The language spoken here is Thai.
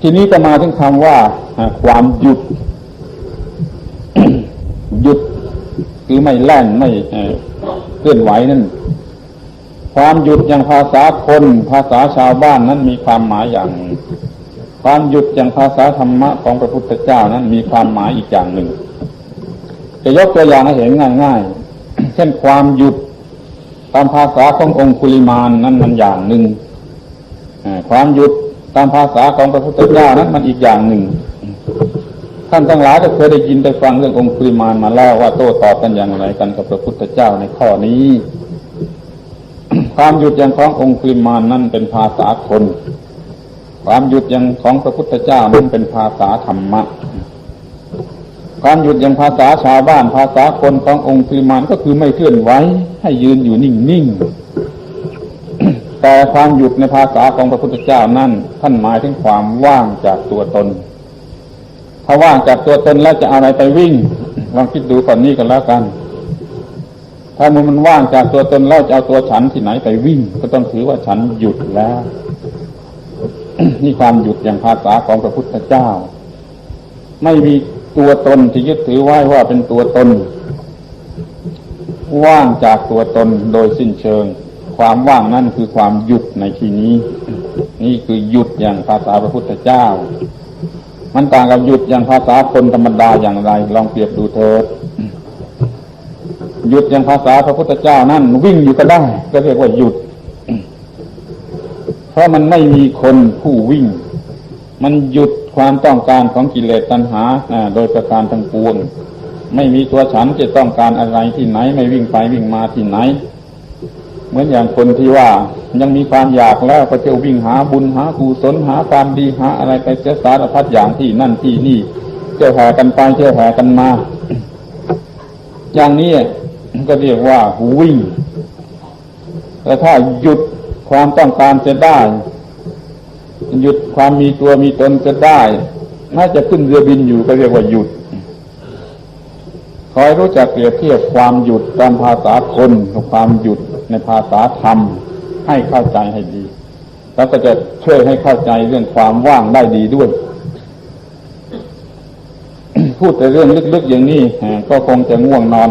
ทีนี้จะมาถึงคำว่าความหยุด หยุดคือไม่แล่นไม่เคลื่อนไหวนั่นความหยุดอย่างภาษาคน ภาษาชาวบ้านนั้นมีความหมายอย่างความหยุดอย่างภาษาธรรมะของพระพุทธเจ้านั้นมีความหมายอีกอย่างหนึ่ง จะยกตัวอย่างให้เห็นง่ายๆ เช่นความหยุดตามภาษาขององคุลิมานนั้นมันอย่างหนึ่งความหยุด ตามภาษาของพระพุทธเจ้านั้นมันอีกอย่างหนึ่ง ท่านทั้งหลายก็เคยได้ยินได้ฟังเรื่ององคุลิมานมาแล้วว่าโต้ตอบกันอย่างไรกันกับพระพุทธเจ้าในข้อนี้ความหยุดย่างขององคุลิมานนั้นเป็นภาษาคน ความหยุดย่างของพระพุทธเจ้านั้นเป็นภาษาธรรมะ ความหยุดย่างภาษาชาวบ้านภาษาคนขององคุลิมานก็คือไม่เคลื่อนไหวให้ยืนอยู่นิ่งๆ แต่ความหยุดในภาษาของพระพุทธเจ้านั่นท่านหมายถึงความว่างจากตัวตน ถ้าว่างจากตัวตนแล้วจะเอาอะไรไปวิ่งลองคิดดูก่อนนี้กันแล้วกัน ถ้ามันมันว่างจากตัวตนแล้วจะเอาตัวฉันที่ไหนไปวิ่ง ก็ต้องถือว่าฉันหยุดแล้ว นี่ความหยุดอย่างภาษาของพระพุทธเจ้า ไม่มีตัวตนที่ยึดถือไว้ว่าเป็นตัวตน ว่างจากตัวตนโดยสิ้นเชิง ความว่างนั่นคือความหยุดในที่นี้ นี่คือหยุดอย่างภาษาพระพุทธเจ้า มันต่างกับหยุดอย่างภาษาคนธรรมดาอย่างไร ลองเปรียบดูเถิดหยุดอย่างภาษาพระพุทธเจ้านั่นวิ่งอยู่ก็ได้ก็เรียกว่าหยุด เพราะมันไม่มีคนผู้วิ่ง มันหยุดความต้องการของกิเลสตัณหาโดยประการทั้งปวง ไม่มีตัวฉันจะต้องการอะไรที่ไหน ไม่วิ่งไปวิ่งมาที่ไหน เหมือนอย่างคนที่ว่ายังมีความอยากแล้วก็จะวิ่งหาบุญหากุศลหาความดีหาอะไรไปเสียสารพัดอย่างที่นั่นที่นี่เที่ยวแห่กันไปเที่ยวแห่กันมา อย่างนี้ก็เรียกว่าวิ่งแต่ถ้าหยุดความต้องการจะได้ หยุดความมีตัวมีตนจะได้น่าจะขึ้นเรือบินอยู่ก็เรียกว่าหยุด อยรู้จักเปรียบเทียบความหยุดตามภาษาคนกับความหยุดในภาษาธรรมให้เข้าใจให้ดี แล้วก็จะช่วยให้เข้าใจเรื่องความว่างได้ดีด้วย พูดแต่เรื่องลึกๆอย่างนี้ก็คงจะง่วงนอน